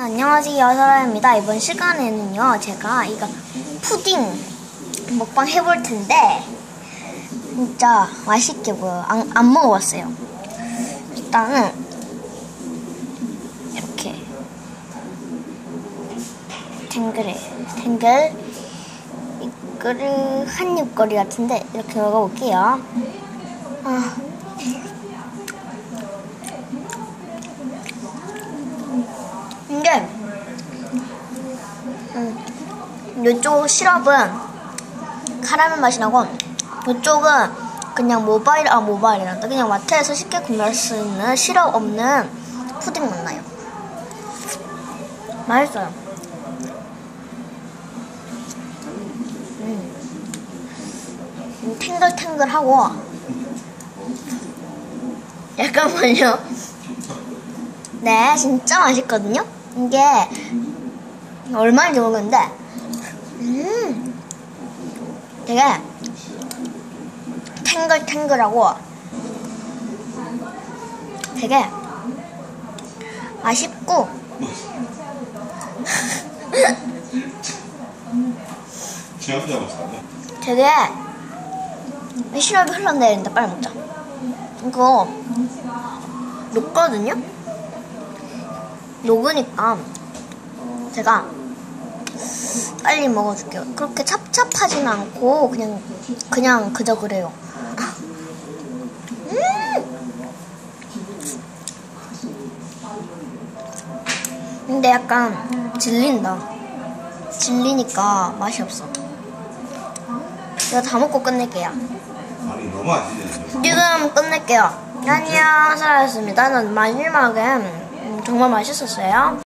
안녕하세요 설아입니다 이번 시간에는요 제가 이거 푸딩 먹방 해볼 텐데 진짜 맛있게 보여요 안, 안 먹어봤어요 일단은 이렇게 탱글해 탱글 이거를 한입거리 같은데 이렇게 먹어볼게요 아. 게 음, 이쪽 시럽은 카라멜 맛이 나고 이쪽은 그냥 모바일 아 모바일이란다 그냥 마트에서 쉽게 구매할 수 있는 시럽 없는 푸딩 맛 나요 맛있어요 음. 음, 탱글탱글하고 잠깐만요 네, 진짜 맛있거든요? 이게 얼마인지 모르겠는데, 음, 되게 탱글탱글하고 되게 맛있고. 되게 시럽이 흘러내린다. 빨리 먹자. 이거 녹거든요? 녹으니까 제가 빨리 먹어줄게요. 그렇게 찹찹하진 않고 그냥 그냥 그저 그래요. 음! 근데 약간 질린다. 질리니까 맛이 없어. 이거 다 먹고 끝낼게요. 지금 끝낼게요. 안녕, 사라였습니다. 는 마지막에 음, 정말 맛있었어요.